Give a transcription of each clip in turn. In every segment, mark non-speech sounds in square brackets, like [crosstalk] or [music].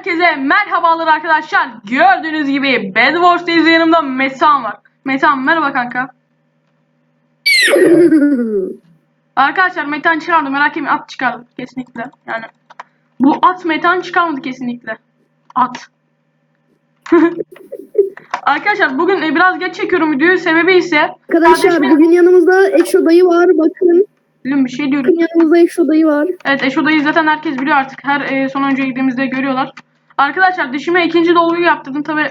Herkese merhabalar arkadaşlar. Gördüğünüz gibi Bed Wars'tayız yanımda Metan var. Metan merhaba kanka. [laughs] Arkadaşlar Metan çıkardı merak etmeyin at çıkardı kesinlikle. Yani bu at Metan çıkarmadı kesinlikle. At. [laughs] Arkadaşlar bugün e, biraz geç çekiyorum videoyu. Sebebi ise Arkadaşlar kardeşimin- bugün yanımızda Eşo dayı var. Bakın Bilmiyorum, bir şey diyorum. yanımızda Eşo dayı var. Evet Eşo'dayı zaten herkes biliyor artık. Her e, son önce gittiğimizde görüyorlar. Arkadaşlar dişime ikinci dolguyu yaptırdım tabi.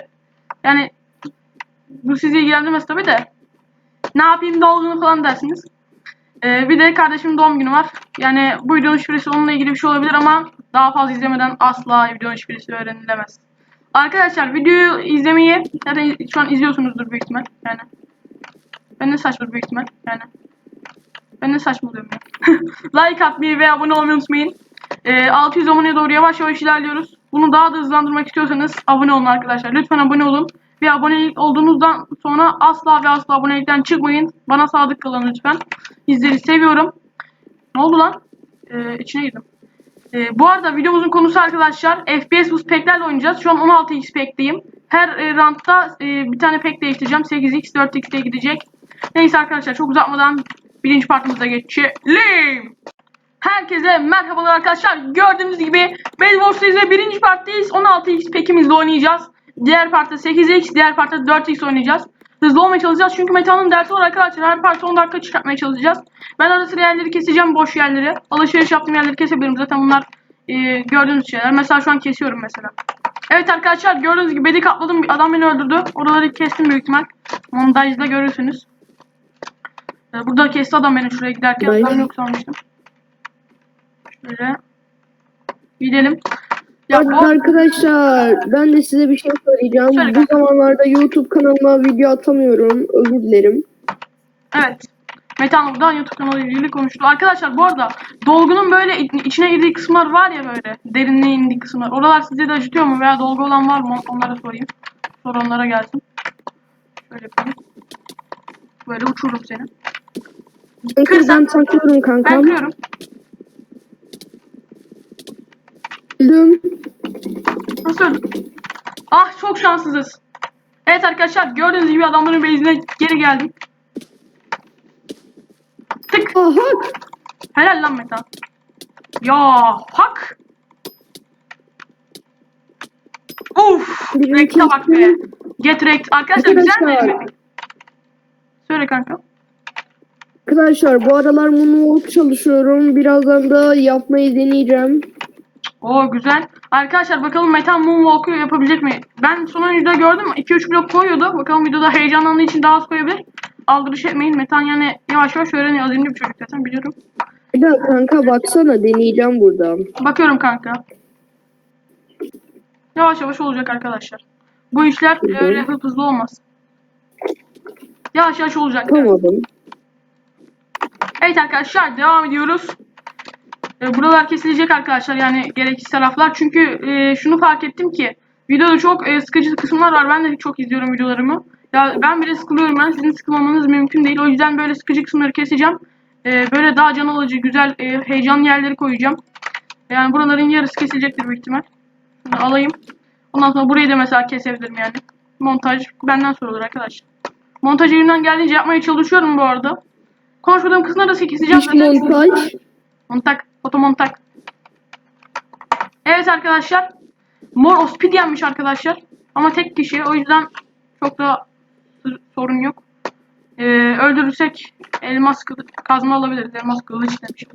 Yani bu sizi ilgilendirmez tabi de. Ne yapayım dolgunu falan dersiniz. E, bir de kardeşimin doğum günü var. Yani bu videonun şifresi onunla ilgili bir şey olabilir ama daha fazla izlemeden asla videonun şifresi öğrenilemez. Arkadaşlar videoyu izlemeyi zaten şu an izliyorsunuzdur büyük ihtimal. Yani ben ne saçma büyük ihtimal. Yani ben ne saçmalıyorum ya. [laughs] like atmayı ve abone olmayı unutmayın. Ee, 600 aboneye doğru yavaş yavaş ilerliyoruz. Bunu daha da hızlandırmak istiyorsanız abone olun arkadaşlar. Lütfen abone olun. Ve abone olduğunuzdan sonra asla ve asla abonelikten çıkmayın. Bana sadık kalın lütfen. Sizleri seviyorum. Ne oldu lan? Ee, içine girdim. Ee, bu arada videomuzun konusu arkadaşlar FPS boost pack'lerle oynayacağız. Şu an 16x pack'teyim. Her e, roundda e, bir tane pack değiştireceğim. 8x 4x'e gidecek. Neyse arkadaşlar çok uzatmadan birinci partımıza geçelim. Herkese merhabalar arkadaşlar. Gördüğünüz gibi Bed Wars'tayız ve birinci parttayız. 16x pack'imizle oynayacağız. Diğer partta 8x, diğer partta 4x oynayacağız. Hızlı olmaya çalışacağız çünkü Meta'nın dersi var arkadaşlar. Her parça 10 dakika çıkartmaya çalışacağız. Ben ara sıra yerleri keseceğim, boş yerleri. Alışveriş yaptığım yerleri kesebilirim. Zaten bunlar e, gördüğünüz şeyler. Mesela şu an kesiyorum mesela. Evet arkadaşlar gördüğünüz gibi bedi katladım. Bir adam beni öldürdü. Oraları kestim büyük ihtimal. Montajda görürsünüz. Ee, Burada kesti adam beni şuraya giderken. Ben yok sanmıştım. Şöyle. Gidelim. Ya bu arkadaşlar ben de size bir şey söyleyeceğim. Söyle Bu zamanlarda YouTube kanalıma video atamıyorum. Özür dilerim. evet. Metan buradan YouTube kanalı ilgili konuştu. Arkadaşlar bu arada dolgunun böyle iç- içine girdiği kısımlar var ya böyle. Derinliğe indiği kısımlar. Oralar size de acıtıyor mu? Veya dolgu olan var mı? Onlara sorayım. Sor onlara gelsin. Şöyle yapayım. Böyle uçururum seni. Kırsan- ben takıyorum Ben kankam. kırıyorum. Öldüm. Nasıl öldüm? Ah çok şanssızız. Evet arkadaşlar gördüğünüz gibi adamların base'ine geri geldim. Tık. Aha. Helal lan Meta. Ya hak. Uf. Rek'te bak be. Get wrecked. Arkadaşlar güzel mi? Söyle kanka. Arkadaşlar bu aralar moonwalk çalışıyorum. Birazdan da yapmayı deneyeceğim. Oo güzel. Arkadaşlar bakalım Meta Moonwalk'u yapabilecek mi? Ben son videoda gördüm 2-3 blok koyuyordu. Bakalım videoda heyecanlandığı için daha az koyabilir. Aldırış etmeyin. Metan yani yavaş yavaş öğreniyor. Azimli bir çocuk zaten biliyorum. Bir dakika kanka baksana deneyeceğim buradan. Bakıyorum kanka. Yavaş yavaş olacak arkadaşlar. Bu işler hı. öyle hızlı olmaz. Yavaş yavaş olacak. Yapamadım. Evet arkadaşlar devam ediyoruz. E, buralar kesilecek arkadaşlar yani gereksiz taraflar. Çünkü e, şunu fark ettim ki videoda çok e, sıkıcı kısımlar var. Ben de çok izliyorum videolarımı. Ya ben bile sıkılıyorum ben. Sizin sıkılmamanız mümkün değil. O yüzden böyle sıkıcı kısımları keseceğim. E, böyle daha can alıcı, güzel, e, heyecanlı yerleri koyacağım. Yani buraların yarısı kesilecektir büyük ihtimal. Bunu alayım. Ondan sonra burayı da mesela kesebilirim yani. Montaj benden sorulur arkadaşlar. Montaj elimden geldiğince yapmaya çalışıyorum bu arada. Konuşmadığım kısımları da keseceğim. Zaten. montaj. Montak. Fotomontak. Evet arkadaşlar. Mor Ospidyen'miş arkadaşlar. Ama tek kişi. O yüzden çok da sorun yok. Ee, öldürürsek elmas kazma alabiliriz. Elmas kılıç demişim.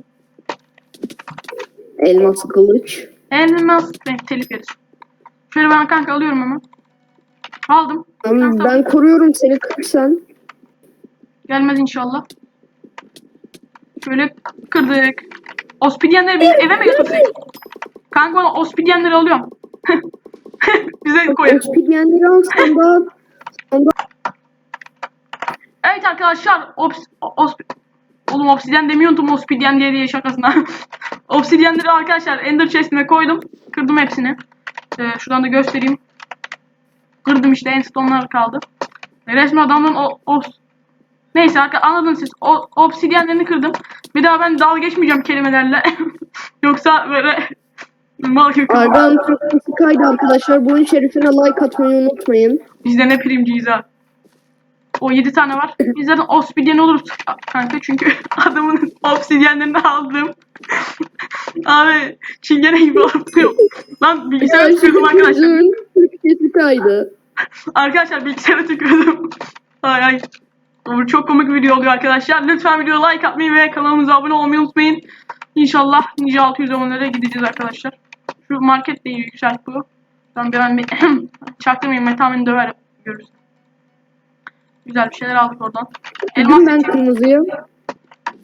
Elmas kılıç. Elmas telif yeriz. Şöyle ben kanka alıyorum hemen. Aldım. Ben, ben koruyorum seni kırsan. Gelmez inşallah. Şöyle kırdık. Ospidyenleri biz eve mi götürsek? Kanka ben ospidyenleri alıyorum. [laughs] Bize koyun. Obsidiyenleri al sandığa. Evet arkadaşlar. Ops, osp, Oğlum obsidyen demeyi unuttum obsidyen diye diye şakasına. [laughs] Obsidyenleri arkadaşlar ender chest'ime koydum. Kırdım hepsini. Ee, şuradan da göstereyim. Kırdım işte endstone'lar kaldı. Resmi adamın o, o Neyse arka- anladınız siz. O obsidyenlerini kırdım. Bir daha ben dalga geçmeyeceğim kelimelerle. [laughs] Yoksa böyle [laughs] Mal gibi. Arda'nın Türkçesi kaydı arkadaşlar. Bunun şerifine like atmayı unutmayın. Biz de ne primciyiz ha. O 7 tane var. Biz zaten obsidyen oluruz kanka çünkü [laughs] adamın obsidyenlerini aldım. Abi çingene gibi oluyor. Lan bilgisayara tükürdüm arkadaşlar. Türkçesi kaydı. Arkadaşlar bilgisayara tükürdüm. Ay ay. Bu çok komik bir video oluyor arkadaşlar. Lütfen videoya like atmayı ve kanalımıza abone olmayı unutmayın. İnşallah 600 abonelere gideceğiz arkadaşlar. Şu market de iyi yükselt bu. Ben bir an [clears throat] bir çaktırmayayım Meta beni döver görürüz. Güzel bir şeyler aldık oradan. Elmas ben kırmızıya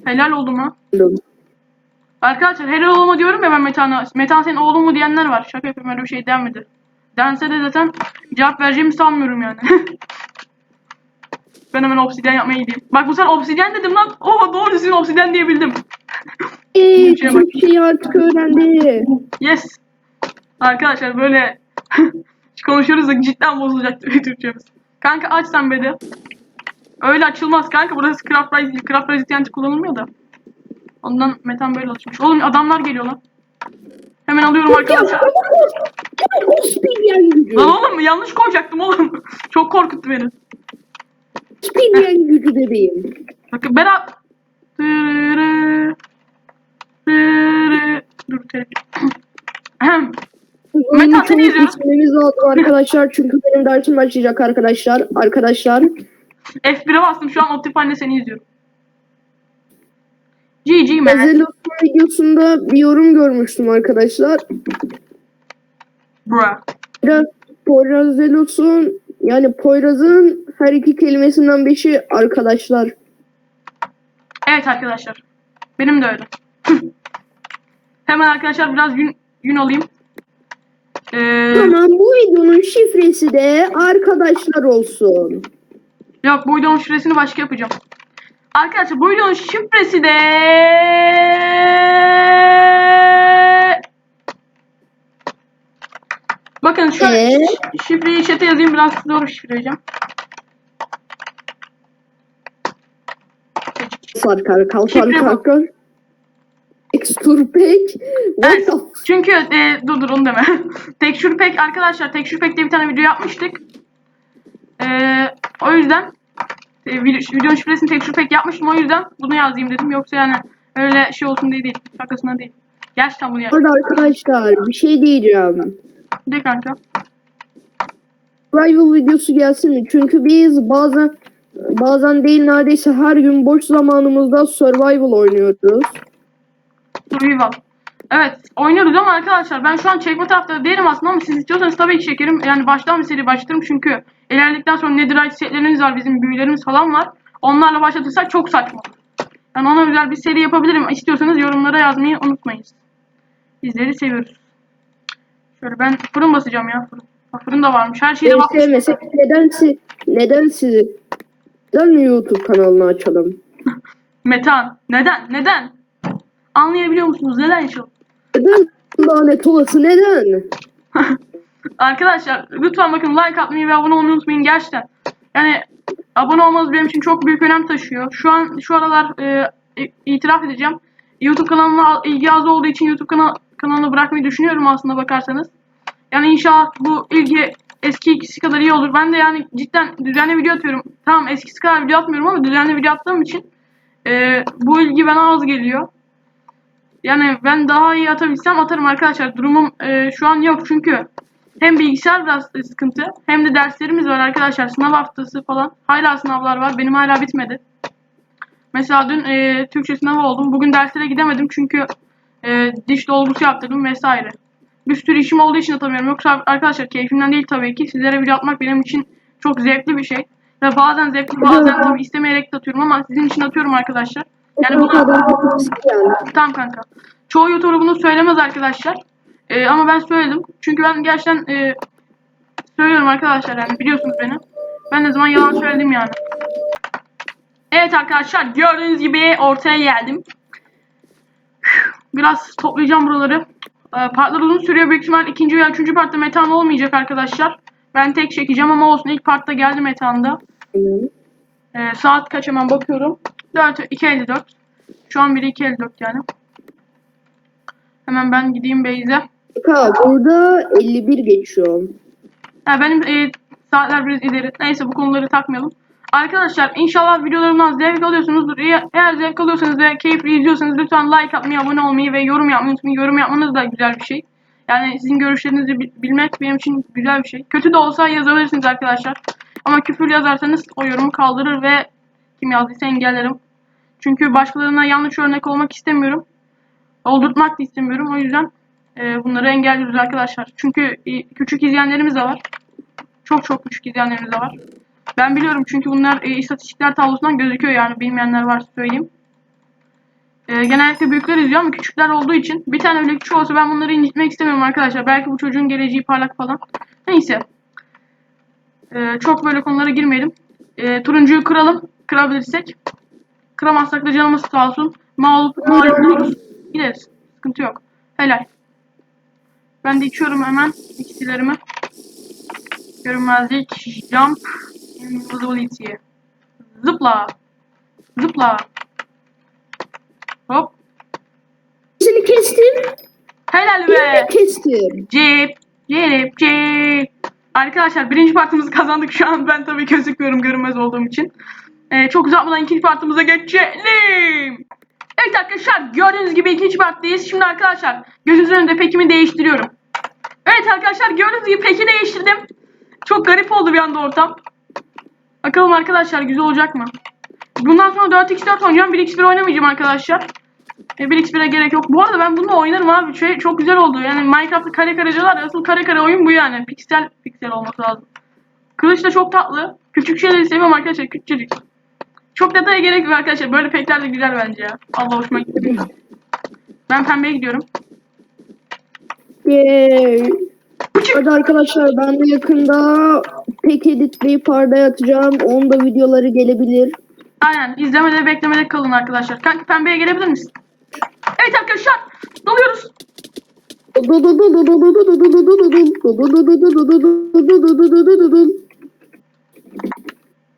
Helal oldu mu? aldım. Arkadaşlar helal olma diyorum ya ben Metan'a. Metan senin oğlun mu diyenler var. Şaka yapıyorum öyle bir şey denmedi. Dense de zaten cevap vereceğimi sanmıyorum yani. [laughs] ben hemen obsidyen yapmaya gideyim. Bak bu sefer obsidyen dedim lan. Oha doğru düzgün obsidyen diyebildim. Eee. Türkçeyi artık öğrendi. Yes. Arkadaşlar böyle [laughs] konuşuyoruz da cidden bozulacak [laughs] Türkçemiz. Kanka aç sen bedi. Öyle açılmaz kanka. Burası Craft Rise değil. Craft Rise TNT kullanılmıyor da. Ondan metan böyle alışmış. Oğlum adamlar geliyor lan. Hemen alıyorum arkadaşlar. Lan oğlum yanlış koyacaktım oğlum. [laughs] Çok korkuttu beni. Speedyen gücü bebeğim. Bakın beraber... Tırı, tırı. Dur telefon. Meta, seni çabuk izliyorum. bitirmemiz lazım arkadaşlar. Çünkü benim dersim başlayacak arkadaşlar. Arkadaşlar. F1'e bastım şu an Optifine'de seni izliyorum. GG man. Zelos'un videosunda bir yorum görmüştüm arkadaşlar. Bruh. Biraz Poyraz Zelos'un yani Poyraz'ın her iki kelimesinden beşi arkadaşlar. Evet arkadaşlar. Benim de öyle. [laughs] Hemen arkadaşlar biraz gün, gün alayım. Ee, Tamam bu videonun şifresi de arkadaşlar olsun. yok bu videonun şifresini başka yapacağım. Arkadaşlar bu videonun şifresi de... Bakın şöyle Ee? şifreyi chat'e yazayım biraz zor şifreleyeceğim. Sarkar kalkar Şifre bu. kalkar. Exturpek. What Evet, the çünkü e, dur dur onu deme. [laughs] Pack arkadaşlar Texture Pack diye bir tane video yapmıştık. E, o yüzden e, video, videonun şifresini Texture Pack yapmıştım o yüzden bunu yazayım dedim. Yoksa yani öyle şey olsun diye değil. Şakasına değil. Gerçekten bunu yazdım. Orada arkadaşlar bir şey diyeceğim. De kanka. Rival videosu gelsin mi? Çünkü biz bazen bazen değil neredeyse her gün boş zamanımızda survival oynuyoruz. Survival. Evet oynuyoruz ama arkadaşlar ben şu an çekme tarafta değilim aslında ama siz istiyorsanız tabii ki çekerim. Yani baştan bir seri başlatırım çünkü ilerledikten sonra netherite setlerimiz var bizim büyülerimiz falan var. Onlarla başlatırsak çok saçma. Yani ona özel bir seri yapabilirim. İstiyorsanız yorumlara yazmayı unutmayın. Bizleri seviyoruz. Şöyle ben fırın basacağım ya. Fırın, Ha, fırın da varmış. Her şeyde Beni bakmış. sevmesek neden, si neden sizi neden YouTube kanalını açalım? Metan. Neden? Neden? Anlayabiliyor musunuz? Neden yaşayalım? Neden lanet olası neden? [laughs] Arkadaşlar lütfen bakın like atmayı ve abone olmayı unutmayın gerçekten. Yani abone olmanız benim için çok büyük önem taşıyor. Şu an şu aralar e, itiraf edeceğim. YouTube kanalına al- ilgi az olduğu için YouTube kanal kanalını bırakmayı düşünüyorum aslında bakarsanız. Yani inşallah bu ilgi eski ikisi kadar iyi olur. Ben de yani cidden düzenli video atıyorum. Tamam eskisi kadar video atmıyorum ama düzenli video attığım için e, bu ilgi bana az geliyor. Yani ben daha iyi atabilsem atarım arkadaşlar. Durumum e, şu an yok çünkü hem bilgisayar biraz sıkıntı hem de derslerimiz var arkadaşlar. Sınav haftası falan. Hala sınavlar var. Benim hala bitmedi. Mesela dün e, Türkçe sınavı oldum. Bugün derslere gidemedim çünkü e, diş dolgusu yaptırdım vesaire. Bir sürü işim olduğu için atamıyorum. Yoksa arkadaşlar keyfimden değil tabii ki. Sizlere video atmak benim için çok zevkli bir şey. Ve bazen zevkli bazen tabii istemeyerek de atıyorum ama sizin için atıyorum arkadaşlar. Yani bu bunu yani. Tamam kanka. Çoğu YouTuber bunu söylemez arkadaşlar. Ee, ama ben söyledim. Çünkü ben gerçekten e, söylüyorum arkadaşlar yani biliyorsunuz beni. Ben ne zaman yalan söyledim yani. Evet arkadaşlar gördüğünüz gibi ortaya geldim. Biraz toplayacağım buraları. Ee, partlar uzun sürüyor. Büyük ihtimal ikinci veya üçüncü partta metan olmayacak arkadaşlar. Ben tek çekeceğim ama olsun. ilk partta geldi metanda. Ee, saat kaç hemen bakıyorum. 4, 2.54. Şu an biri 2.54 yani. Hemen ben gideyim Beyze. Kanka burada 51 geçiyor. Ha, benim e, saatler biraz ileri. Neyse bu konuları takmayalım. Arkadaşlar inşallah videolarımdan zevk alıyorsunuzdur. Eğer- zevk alıyorsanız ve keyifli izliyorsanız lütfen like atmayı, abone olmayı ve yorum yapmayı unutmayın. Yorum yapmanız da güzel bir şey. Yani sizin görüşlerinizi bi- bilmek benim için güzel bir şey. Kötü de olsa yazabilirsiniz arkadaşlar. Ama küfür yazarsanız o yorumu kaldırır ve kim yazdıysa engellerim. Çünkü başkalarına yanlış örnek olmak istemiyorum. Oldurtmak da istemiyorum. O yüzden e, bunları engelliyoruz arkadaşlar. Çünkü küçük izleyenlerimiz de var. Çok çok küçük izleyenlerimiz de var. Ben biliyorum çünkü bunlar e, istatistikler tablosundan gözüküyor yani bilmeyenler varsa söyleyeyim. E, genellikle büyükler izliyor ama küçükler olduğu için bir tane öyle küçük olsa ben bunları incitmek istemiyorum arkadaşlar. Belki bu çocuğun geleceği parlak falan. Neyse. E, çok böyle konulara girmeyelim. E, turuncuyu kıralım. Kırabilirsek. Kıramazsak da canımız sağ olsun. Mağlup mağlup. Gideriz. Sıkıntı yok. Helal. Ben de içiyorum hemen iksirlerimi. Görünmezlik, jump, invisibility. Zıpla. Zıpla. Hop. Seni kestim. Helal be. kestim. Cep. Cep. Cep. Arkadaşlar birinci partımızı kazandık şu an. Ben tabii gözükmüyorum görünmez olduğum için. Ee, çok uzatmadan ikinci partımıza geçelim. Evet arkadaşlar gördüğünüz gibi ikinci parttayız. Şimdi arkadaşlar gözünüzün önünde pekimi değiştiriyorum. Evet arkadaşlar gördüğünüz gibi peki değiştirdim. Çok garip oldu bir anda ortam. Bakalım arkadaşlar güzel olacak mı? Bundan sonra 4x4 oynayacağım. 1x1 oynamayacağım arkadaşlar. E, 1x1'e gerek yok. Bu arada ben bununla oynarım abi. Şey, çok güzel oldu. Yani Minecraft'ta kare kareceler asıl kare kare oyun bu yani. Piksel piksel olması lazım. Kılıç da çok tatlı. Küçük şeyleri seviyorum arkadaşlar. Küçücük. Çok detaya gerek yok arkadaşlar. Böyle pekler de güzel bence ya. Allah hoşuma gitti. Ben pembeye gidiyorum. Yay. Hadi arkadaşlar ben de yakında pek editleyip ardaya atacağım. Onda videoları gelebilir. Aynen. izlemede beklemede kalın arkadaşlar. Kanka pembeye gelebilir misin? Evet arkadaşlar. Dalıyoruz.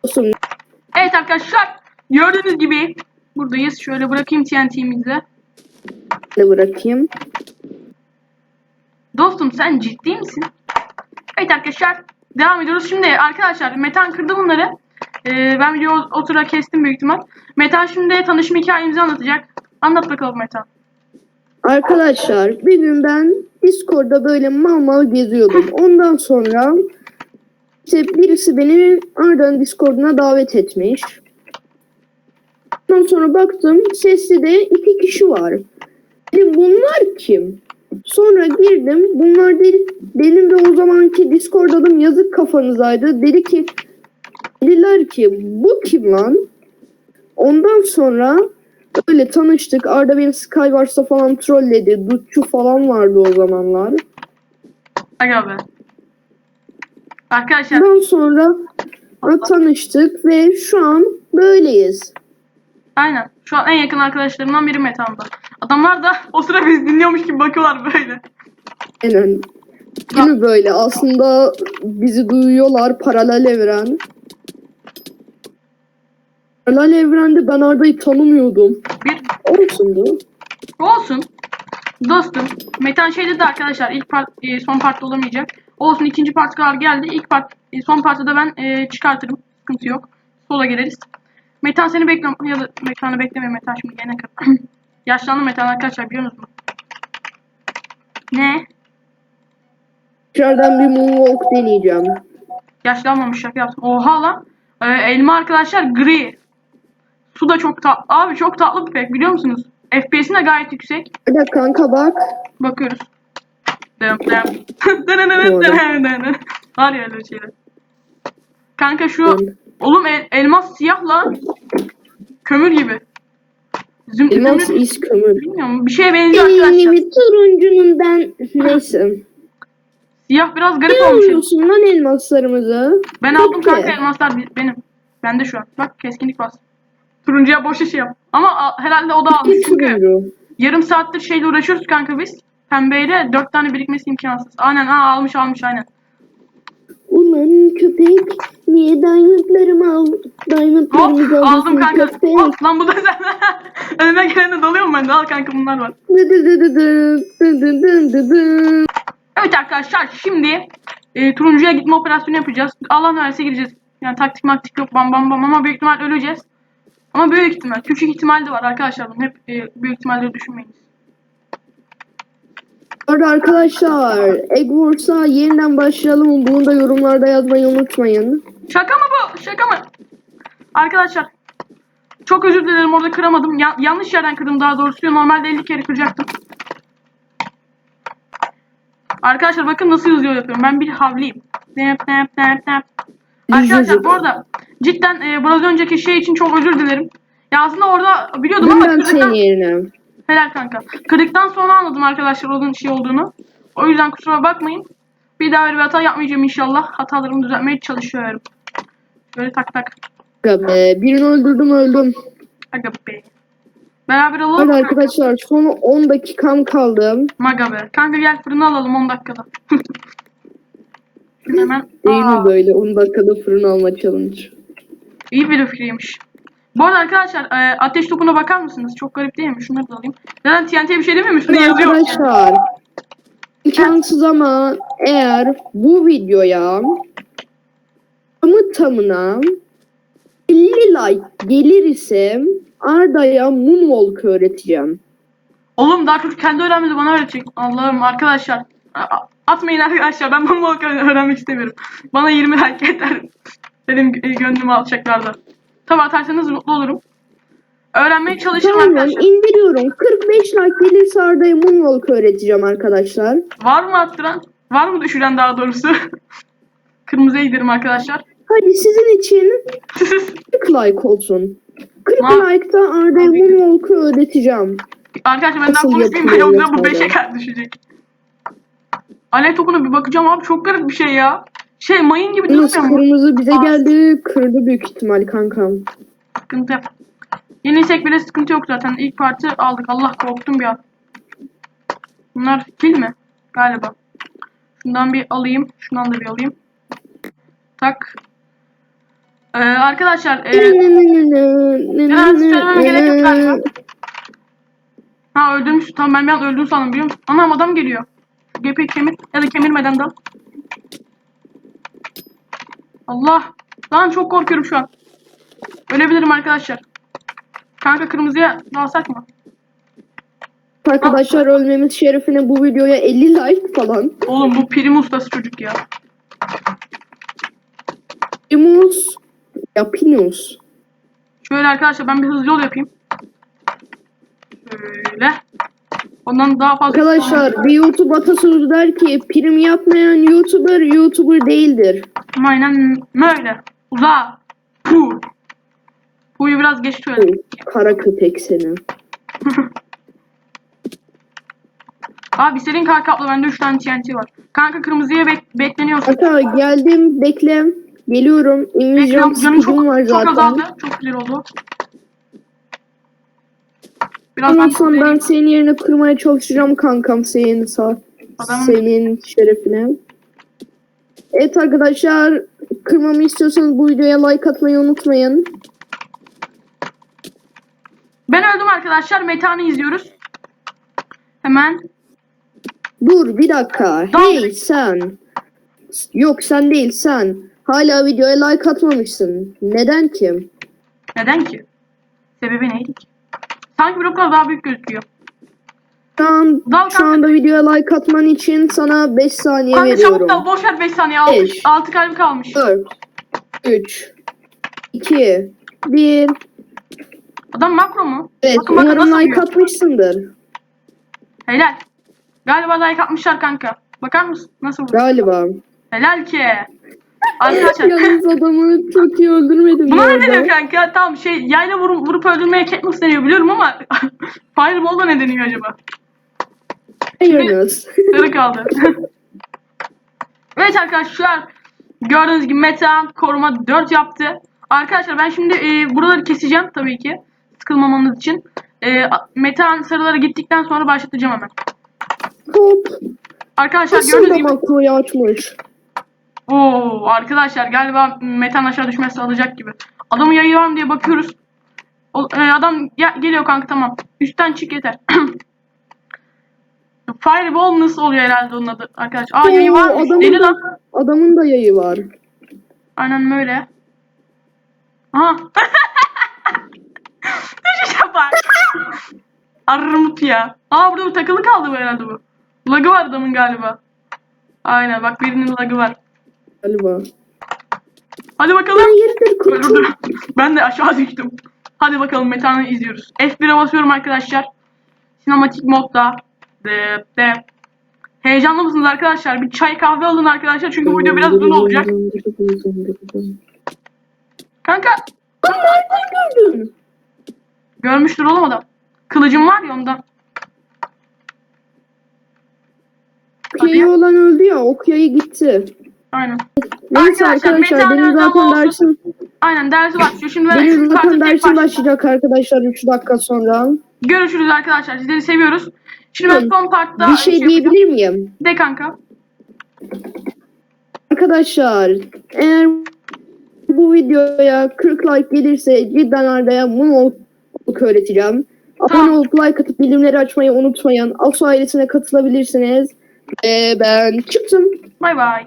Olsun. Evet arkadaşlar. Gördüğünüz gibi buradayız. Şöyle bırakayım TNT'mizi. Ne bırakayım? Dostum sen ciddi misin? Evet arkadaşlar devam ediyoruz. Şimdi arkadaşlar Metan kırdı bunları. Ee, ben video o sıra kestim büyük ihtimal. Metan şimdi tanışma hikayemizi anlatacak. Anlat bakalım Metan. Arkadaşlar bir gün ben Discord'da böyle mal mal geziyordum. [laughs] Ondan sonra işte birisi beni oradan Discord'una davet etmiş. Ondan sonra baktım sesli de iki kişi var. Dedim bunlar kim? Sonra girdim. Bunlar değil, benim de o zamanki Discord adım yazık kafanızaydı. Dedi ki dediler ki bu kim lan? Ondan sonra öyle tanıştık. Arda beni Skywars'ta falan trolledi. Dutçu falan vardı o zamanlar. Aga be. Arkadaşlar Ondan sonra tanıştık ve şu an böyleyiz. aynen. Şu an en yakın arkadaşlarımdan biri Metan'da. Adamlar da o sıra biz dinliyormuş gibi bakıyorlar böyle. Aynen. Değil mi böyle? Aslında bizi duyuyorlar paralel evren. Paralel evrende ben Arda'yı tanımıyordum. Bir Olsundu. olsun. Dostum. Metan şey dedi arkadaşlar ilk part, e, son partta olamayacak. Olsun ikinci part kadar geldi. İlk part, e, son partta da ben e, çıkartırım. Sıkıntı yok. Sola geliriz. Metan seni bekliyorum. Ya da Metan'ı bekleme Metan şimdi gene kadar. [laughs] Yaşlandı Metan arkadaşlar biliyor musunuz? Ne? Dışarıdan bir moonwalk deneyeceğim. Yaşlanmamış şaka yaptım. Oha lan. Ee, elma arkadaşlar gri. Su da çok tatlı. Abi çok tatlı bir pek biliyor musunuz? FPS'in de gayet yüksek. Hadi kanka bak. Bakıyoruz. Dınınının [laughs] dınının. Var ya öyle şeyler. Kanka şu oğlum el- elmas siyah lan. Kömür gibi. Züm, Elmas zümrüt- is kömür. bilmiyorum bir şeye benziyor arkadaşlar. Benim turuncunun ben neyse. Siyah biraz garip Ne olmuş. alıyorsun lan elmaslarımızı? Ben aldım Peki. kanka elmaslar bi- benim. Bende şu an. Bak keskinlik bas. Turuncuya boş iş yap. Ama a- herhalde o da almış çünkü turuncu. yarım saattir şeyle uğraşıyoruz kanka biz. Pembeyle dört tane birikmesi imkansız. Aynen aa almış almış aynen. Ulan köpek Niye diamondlarımı al? Diamondlarımı Hop aldım kanka. Hop lan bu da sen. [laughs] Önüme gelene dalıyorum ben de al kanka bunlar var. Evet arkadaşlar şimdi e, turuncuya gitme operasyonu yapacağız. Allah verse gireceğiz. Yani taktik maktik yok bam bam bam ama büyük ihtimal öleceğiz. Ama büyük ihtimal. Küçük ihtimal de var arkadaşlar. Bunun hep e, büyük ihtimalleri düşünmeyin. Arada arkadaşlar Egg Wars'a yeniden başlayalım. Bunu da yorumlarda yazmayı unutmayın. Şaka mı bu? Şaka mı? Arkadaşlar çok özür dilerim orada kıramadım. Ya- yanlış yerden kırdım daha doğrusu. Normalde 50 kere kıracaktım. Arkadaşlar bakın nasıl yazıyor yapıyorum. Ben bir havliyim. Nep nep nep nep. Arkadaşlar bu arada cidden e, biraz önceki şey için çok özür dilerim. Ya aslında orada biliyordum ama Ben kırdıktan, senin yerine. helal kanka. Kırdıktan sonra anladım arkadaşlar onun şey olduğunu. O yüzden kusura bakmayın. Bir daha öyle bir hata yapmayacağım inşallah. Hatalarımı düzeltmeye çalışıyorum. Böyle tak tak. Aga be, birini öldürdüm öldüm. Aga be. Beraber alalım Hadi arkadaşlar son 10 dakikam kaldı. Maga be. Kanka gel fırını alalım 10 dakikada. Şimdi [laughs] hemen. Değil mi böyle 10 dakikada fırın alma challenge. iyi bir fikriymiş. Bu arada arkadaşlar e, ateş topuna bakar mısınız? Çok garip değil mi? Şunları da alayım. Neden TNT'ye bir şey demiyor musun? Hadi Yazıyor. arkadaşlar imkansız ama eğer bu videoya tamı tamına 50 like gelirse Arda'ya moonwalk öğreteceğim. Oğlum daha çocuk kendi öğrenmedi bana öğretecek. Allah'ım arkadaşlar. Atmayın arkadaşlar. Ben bunu öğrenmek istemiyorum. Bana 20 like yeter. Benim gö- gönlümü alacaklardı. Tabi atarsanız mutlu olurum. Öğrenmeye çalışırım Tamam arkadaşlar. indiriyorum. 45 like gelirse Arda'ya moonwalk öğreteceğim arkadaşlar. Var mı attıran? Var mı düşüren daha doğrusu? [laughs] Kırmızıya giderim arkadaşlar. Hadi sizin için 40 like olsun. 40 Ma- like'da Arda'ya moonwalk'ı öğreteceğim. arkadaşlar ben daha Nasıl konuşmayayım ben ondan bu mesela? 5'e kadar düşecek. Alev topuna bir bakacağım abi çok garip bir şey ya. Şey mayın gibi Yunus durmuyor mu? kırmızı bize Aa. geldi. Kırdı büyük ihtimal kankam. Sıkıntı. Yenilsek bile sıkıntı yok zaten. İlk parti aldık. Allah korktum bir an. Bunlar fil mi? Galiba. Şundan bir alayım. Şundan da bir alayım. Tak. Ee, arkadaşlar. E, Neden söylememe gerek yok galiba. ha öldürmüş. Tamam ben bir an öldüğünü sandım biliyor musun? Anam adam geliyor. GP kemir ya da kemirmeden dal. Allah. Lan çok korkuyorum şu an. Ölebilirim arkadaşlar. Kanka kırmızıya dalsak mı? Arkadaşlar ölmemiz şerefine bu videoya 50 like falan. Oğlum bu prim ustası çocuk ya. Primus Yapinus. Şöyle arkadaşlar ben bir hızlı yol yapayım. Şöyle. Ondan daha fazla... Arkadaşlar bir YouTube atasözü der ki prim yapmayan YouTuber YouTuber değildir. Aynen böyle. Uza. Puh. Puh'yu biraz geç söyledim. Kara köpek seni. [laughs] Abi senin kanka abla bende 3 tane TNT var. Kanka kırmızıya bek bekleniyorsun. Kanka geldim bekle. Geliyorum. Bekliyorum. Canım çok, var çok zaten. azaldı. Çok güzel oldu. Biraz ben sonra ben senin yerine kırmaya çalışacağım kankam senin sağ. Adamın- Senin şerefine. Evet arkadaşlar kırmamı istiyorsanız bu videoya like atmayı unutmayın. Ben öldüm arkadaşlar. Metan'ı izliyoruz. Hemen. Dur bir dakika. Tamam. Hey sen. Yok sen değil sen. Hala videoya like atmamışsın. Neden ki? Neden ki? Sebebi neydi ki? Sanki bloklar daha büyük gözüküyor. Şu, an, Dal şu kanka. anda videoya like atman için sana 5 saniye Kanka çabuk veriyorum. dal. Boş ver 5 saniye. 6, Beş. 6 kalbi kalmış. 4 3 2 1 Adam makro mu? Evet Bakın bakın umarım like atmışsındır. Helal. Galiba like atmışlar kanka. Bakar mısın? Nasıl vuruyor? Galiba. Helal ki. [laughs] Arkadaşlar. Yalnız adamı çok iyi öldürmedim Buna ne deniyor kanka? Tamam şey yayla vurup, vurup öldürmeye Katniss deniyor biliyorum ama [laughs] Fireball'da ne deniyor acaba? Hayırlıs. [laughs] Sarı kaldı. evet arkadaşlar gördüğünüz gibi Meta koruma 4 yaptı. Arkadaşlar ben şimdi e, buraları keseceğim tabii ki. Sıkılmamanız için. E, Meta sarılara gittikten sonra başlatacağım hemen. Hop. Arkadaşlar Nasıl gördüğünüz gibi makroyu açmış. Oo arkadaşlar galiba metan aşağı düşmezse alacak gibi. Adamın yayı var mı diye bakıyoruz. O- e, adam ya- geliyor kanka tamam. Üstten çık yeter. [clears throat] Fireball nasıl oluyor herhalde onun adı arkadaşlar. Aa yayı varmış. adamın Deli da- lan. Adamın da yayı var. Aynen böyle. Aha. [laughs] Düşüşe bak. Armut ya. Aa burada bu takılı kaldı bu herhalde bu. Lagı var adamın galiba. Aynen bak birinin lagı var. Galiba. Hadi bakalım. Dur. Ben de aşağı düştüm. Hadi bakalım Metan'ı izliyoruz. F1'e basıyorum arkadaşlar. Sinematik modda. De, de. Heyecanlı mısınız arkadaşlar? Bir çay kahve alın arkadaşlar çünkü bu video biraz uzun olacak. Kanka Lan nereden gördün? görmüştür oğlum adam. Kılıcım var ya ondan. Yayı olan öldü ya. Ok yayı gitti. Aynen. Neyse Arkadaşlar, benim zaten olsun. dersim Aynen dersi başlıyor. Şimdi ben benim zaten tek dersim başlayacak arkadaşlar 3 dakika sonra. Görüşürüz arkadaşlar. Sizleri seviyoruz. Şimdi ben Hı. son partta Bir şey yapacağım. diyebilir miyim? De kanka. Arkadaşlar eğer bu videoya 40 like gelirse cidden Arda'ya Moonwalk öğreteceğim. Abone olup like atıp bildirimleri açmayı unutmayın. Asu ailesine katılabilirsiniz. Ve ben çıktım. Bay bay.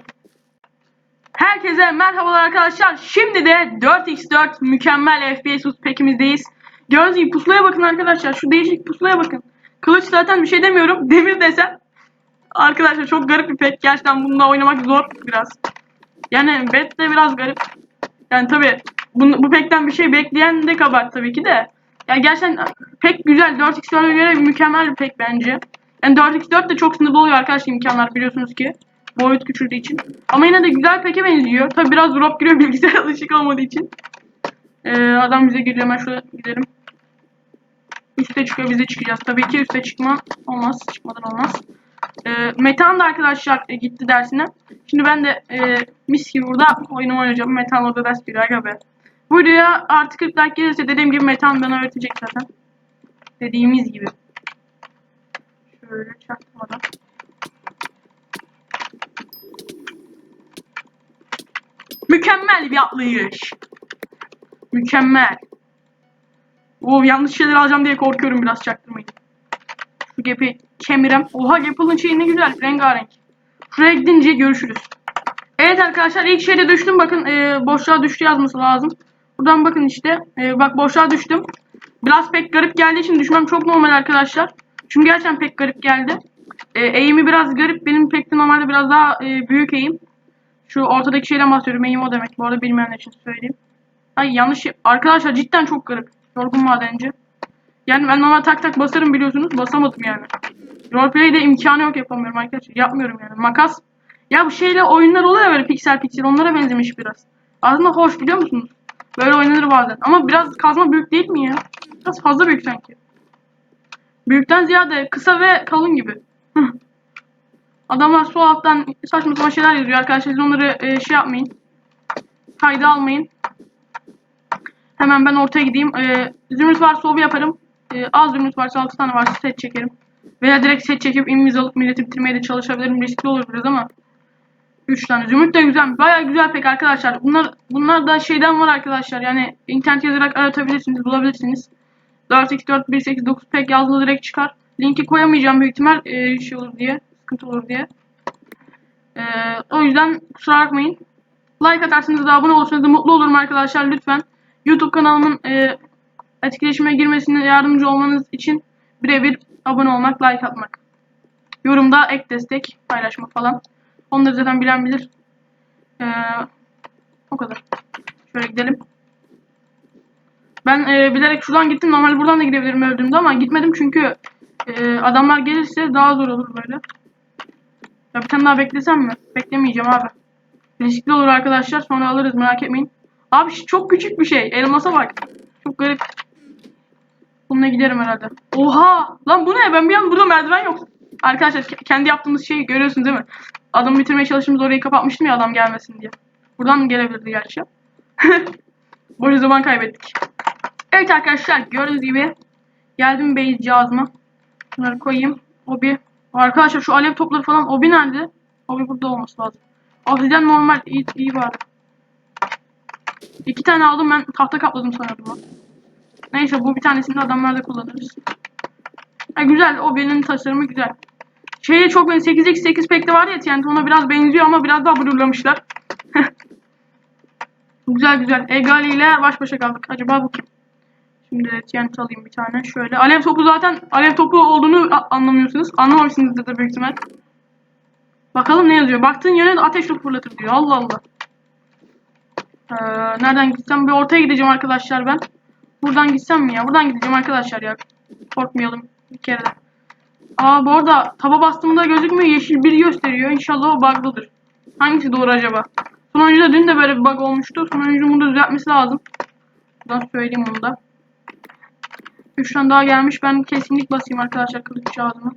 Herkese merhabalar arkadaşlar. Şimdi de 4x4 mükemmel FPS pekimizdeyiz. Gördüğünüz gibi pusulaya bakın arkadaşlar. Şu değişik pusulaya bakın. Kılıç zaten bir şey demiyorum. [laughs] Demir desen. Arkadaşlar çok garip bir pek. Gerçekten bununla oynamak zor biraz. Yani bet de biraz garip. Yani tabi bu, bu pekten bir şey bekleyen de kabahat tabii ki de. Yani gerçekten pek güzel. 4x4'e göre mükemmel bir pek bence. Yani 4x4 de çok sınırlı oluyor arkadaşlar imkanlar biliyorsunuz ki. Boyut küçüldüğü için. Ama yine de güzel peke benziyor. Tabi biraz drop giriyor [laughs] bilgisayar alışık olmadığı için. Ee, adam bize geliyor. Hemen şöyle gidelim. Üste çıkıyor bize çıkacağız. Tabii ki üste çıkma olmaz. Çıkmadan olmaz. Ee, Metan da arkadaşlar e, gitti dersine. Şimdi ben de e, mis gibi burada oyunumu oynayacağım. Metan orada ders bir aga. Bu videoya artık 40 like gelirse dediğim gibi Metan bana öğretecek zaten. Dediğimiz gibi. Şöyle çaktırmadan. Mükemmel bir atlayış. Mükemmel. Oo yanlış şeyler alacağım diye korkuyorum biraz çaktırmayın. Şu gepi kemirem. Oha Gaple'ın şeyi ne güzel rengarenk. Şuraya gidince görüşürüz. Evet arkadaşlar ilk şeyde düştüm bakın e, boşluğa düştü yazması lazım. Buradan bakın işte e, bak boşluğa düştüm. Biraz pek garip geldiği için düşmem çok normal arkadaşlar. Çünkü gerçekten pek garip geldi. E, eğimi biraz garip benim pek de normalde biraz daha e, büyük eğim. Şu ortadaki şeyden bahsediyorum eğim o demek bu arada bilmeyenler için söyleyeyim. Ay yanlış arkadaşlar cidden çok garip. Yorgun madenci. Yani ben normal tak tak basarım biliyorsunuz basamadım yani. Roleplay'de imkanı yok yapamıyorum arkadaşlar. Yapmıyorum yani. Makas. Ya bu şeyle oyunlar oluyor böyle piksel piksel onlara benzemiş biraz. Aslında hoş biliyor musunuz? Böyle oynanır bazen. Ama biraz kazma büyük değil mi ya? Biraz fazla büyük sanki. Büyükten ziyade kısa ve kalın gibi. Adamlar sol alttan saçma sapan şeyler yazıyor arkadaşlar. Siz onları e, şey yapmayın. Kayda almayın. Hemen ben ortaya gideyim. E, zümrüt varsa obu yaparım. E, az zümrüt varsa 6 tane varsa set çekerim. Veya direkt set çekip inviz alıp milleti bitirmeye de çalışabilirim. Riskli olur biraz ama. 3 tane. Zümrüt de güzel. Baya güzel pek arkadaşlar. Bunlar bunlar da şeyden var arkadaşlar. Yani internet yazarak aratabilirsiniz. Bulabilirsiniz. 4x4 189 pek yazdığında direkt çıkar. Linki koyamayacağım büyük ihtimal e, şey olur diye. Sıkıntı olur diye. E, o yüzden kusura bakmayın. Like atarsanız da abone olursanız da mutlu olurum arkadaşlar lütfen. YouTube kanalımın e, etkileşime girmesine yardımcı olmanız için birebir abone olmak, like atmak. Yorumda ek destek, paylaşmak falan. Onları zaten bilen bilir. Ee, o kadar. Şöyle gidelim. Ben e, bilerek şuradan gittim. Normalde buradan da gidebilirim öldüğümde ama gitmedim çünkü e, adamlar gelirse daha zor olur böyle. Ya bir tane daha beklesem mi? Beklemeyeceğim abi. Riskli olur arkadaşlar. Sonra alırız merak etmeyin. Abi çok küçük bir şey. Elmasa bak. Çok garip. Bununla giderim herhalde. Oha! Lan bu ne? Ben bir an burada merdiven yok. Arkadaşlar ke- kendi yaptığımız şeyi görüyorsunuz değil mi? Adamı bitirmeye çalıştığımız orayı kapatmıştım ya adam gelmesin diye. Buradan mı gelebilirdi gerçi? [laughs] Boşa zaman kaybettik. Evet arkadaşlar gördüğünüz gibi geldim base cihazıma. Bunları koyayım. Obi. Arkadaşlar şu alev topları falan Obi nerede? Obi burada olması lazım. Obsidian normal. iyi, iyi var. İki tane aldım ben tahta kapladım lan. Neyse bu bir tanesini de adamlarda kullanırız. Ha, güzel o benim tasarımı güzel. Şeye çok ben 8x8 pekte var ya TNT ona biraz benziyor ama biraz daha blurlamışlar. [laughs] güzel güzel. Egali ile baş başa kaldık. Acaba bu kim? Şimdi TNT alayım bir tane. Şöyle. Alev topu zaten alev topu olduğunu anlamıyorsunuz. Anlamamışsınızdır da büyük ihtimal. Bakalım ne yazıyor. Baktığın yöne ateş topu fırlatır diyor. Allah Allah. Ee, nereden gitsem? Bir ortaya gideceğim arkadaşlar ben. Buradan gitsem mi ya? Buradan gideceğim arkadaşlar ya. Korkmayalım bir kere de. Aa bu arada taba bastığımda gözükmüyor. Yeşil bir gösteriyor. İnşallah o bug'lıdır. Hangisi doğru acaba? Son oyuncuda dün de böyle bir bug olmuştu. Son oyuncunun bunu da düzeltmesi lazım. Buradan söyleyeyim onu da. 3 tane daha gelmiş. Ben kesinlik basayım arkadaşlar kılıç kağıdına.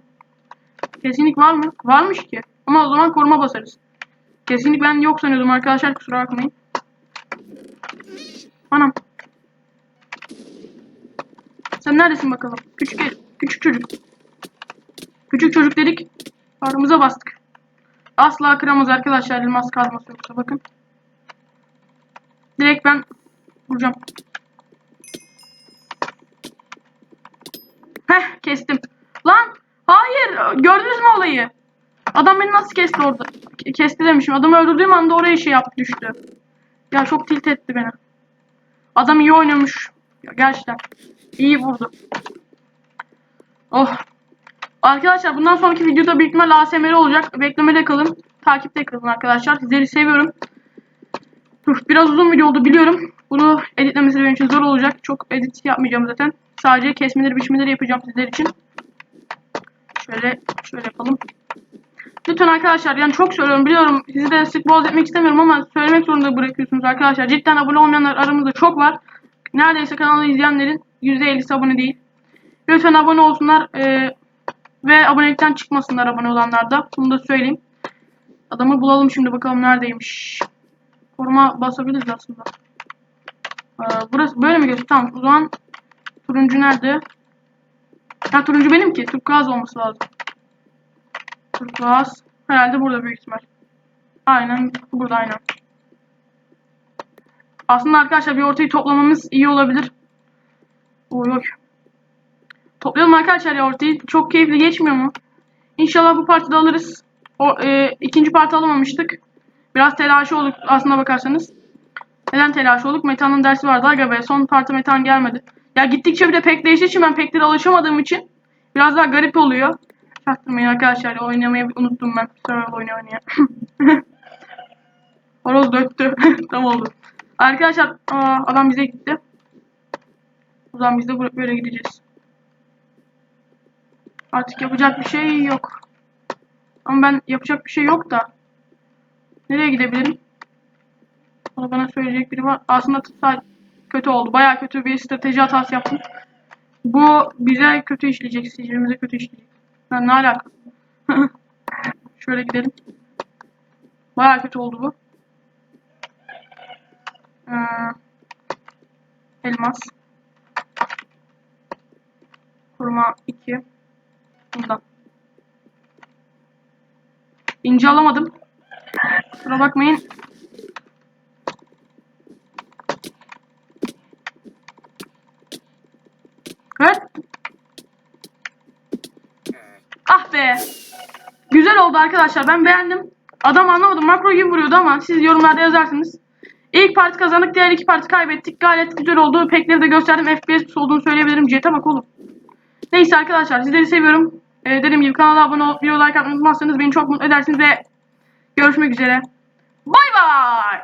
Kesinlik var mı? Varmış ki. Ama o zaman koruma basarız. Kesinlik ben yok sanıyordum arkadaşlar kusura bakmayın. Anam. Sen neredesin bakalım? Küçük küçük çocuk. Küçük çocuk dedik. Karnımıza bastık. Asla kıramaz arkadaşlar elmas kazması yoksa bakın. Direkt ben vuracağım. Heh kestim. Lan hayır gördünüz mü olayı? Adam beni nasıl kesti orada? Kesti demişim. Adamı öldürdüğüm anda oraya şey yaptı düştü. Ya çok tilt etti beni. Adam iyi oynamış. Ya gerçekten. İyi vurdu. Oh. Arkadaşlar bundan sonraki videoda büyük ihtimalle ASMR olacak. Beklemede kalın. Takipte kalın arkadaşlar. Sizleri seviyorum. Biraz uzun video oldu biliyorum. Bunu editlemesi benim için zor olacak. Çok edit yapmayacağım zaten. Sadece kesmeleri biçmeleri yapacağım sizler için. Şöyle şöyle yapalım. Lütfen arkadaşlar yani çok söylüyorum biliyorum sizi de sık boğaz etmek istemiyorum ama söylemek zorunda bırakıyorsunuz arkadaşlar. Cidden abone olmayanlar aramızda çok var. Neredeyse kanalı izleyenlerin %50'si abone değil. Lütfen abone olsunlar eee, ve abonelikten çıkmasınlar abone olanlar da. Bunu da söyleyeyim. Adamı bulalım şimdi bakalım neredeymiş. Koruma basabiliriz aslında. Ee, burası böyle mi gözüküyor? Tamam o zaman turuncu nerede? Ha turuncu benim ki. Turkuaz olması lazım. Turkuaz. Herhalde burada büyük ihtimal. Aynen burada aynen. Aslında arkadaşlar bir ortayı toplamamız iyi olabilir. Oy oy. Toplayalım arkadaşlar ya ortayı. Çok keyifli geçmiyor mu? İnşallah bu partide alırız. O e, ikinci parti alamamıştık. Biraz telaşı olduk aslında bakarsanız. Neden telaş olduk? Metan'ın dersi vardı aga be. Son parti Metan gelmedi. Ya gittikçe bir de pek değiştiği için ben peklere alışamadığım için biraz daha garip oluyor. Çaktırmayın arkadaşlar. Oynamayı unuttum ben. Survival oyunu oynaya. Horoz döktü. [laughs] Tam oldu. Arkadaşlar aa, adam bize gitti. O zaman biz de böyle gideceğiz. Artık yapacak bir şey yok. Ama ben yapacak bir şey yok da. Nereye gidebilirim? Onu bana söyleyecek biri var. Aslında kötü oldu. Bayağı kötü bir strateji hatası yaptım. Bu bize kötü işleyecek. Sicilimize kötü işleyecek. Lan ne alaka? [laughs] Şöyle gidelim. Bayağı kötü oldu bu. Ee, elmas. Kurma 2. Bundan. İnce alamadım. Kusura bakmayın. Evet. Ah be. Güzel oldu arkadaşlar. Ben beğendim. Adam anlamadım. Makro gibi vuruyordu ama siz yorumlarda yazarsınız. İlk parti kazandık. Diğer iki parti kaybettik. Gayet güzel oldu. Pekleri de gösterdim. FPS olduğunu söyleyebilirim. Jet'e bak oğlum. Neyse arkadaşlar sizleri seviyorum. Ee, dediğim gibi kanala abone olup video like atmayı unutmazsanız beni çok mutlu edersiniz ve görüşmek üzere. Bay bay.